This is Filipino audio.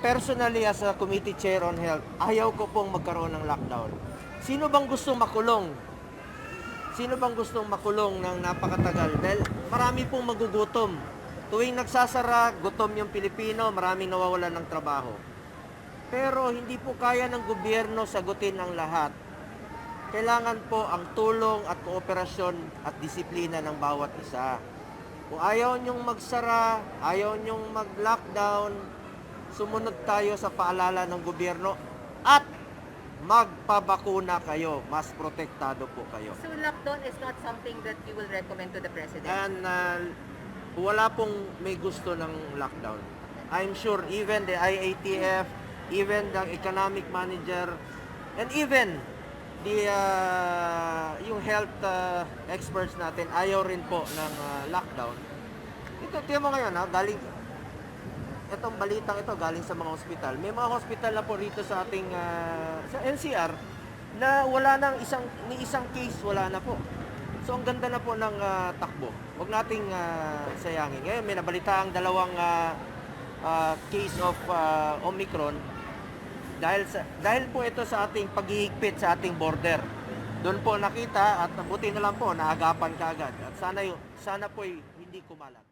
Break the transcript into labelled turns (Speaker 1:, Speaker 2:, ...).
Speaker 1: personally as a committee chair on health, ayaw ko pong magkaroon ng lockdown. Sino bang gustong makulong? Sino bang gustong makulong ng napakatagal? Dahil marami pong magugutom. Tuwing nagsasara, gutom yung Pilipino, maraming nawawalan ng trabaho. Pero hindi po kaya ng gobyerno sagutin ang lahat. Kailangan po ang tulong at kooperasyon at disiplina ng bawat isa. Kung ayaw nyong magsara, ayaw nyong mag-lockdown, sumunod tayo sa paalala ng gobyerno at magpabakuna kayo. Mas protektado po kayo.
Speaker 2: So lockdown is not something that you will recommend to the president?
Speaker 1: And uh, wala pong may gusto ng lockdown. I'm sure even the IATF, even the economic manager, and even the uh, yung health uh, experts natin ayaw rin po ng uh, lockdown. Ito, tiyan mo ngayon ha, galing itong balitang ito galing sa mga hospital. May mga hospital na po rito sa ating uh, sa NCR na wala nang isang ni isang case wala na po. So ang ganda na po ng ah, takbo. Huwag nating ah, sayangin. Ngayon may nabalita ang dalawang ah, ah, case of ah, Omicron dahil sa dahil po ito sa ating paghihigpit sa ating border. Doon po nakita at buti na lang po naagapan kaagad. At sana yung sana po hindi kumalat.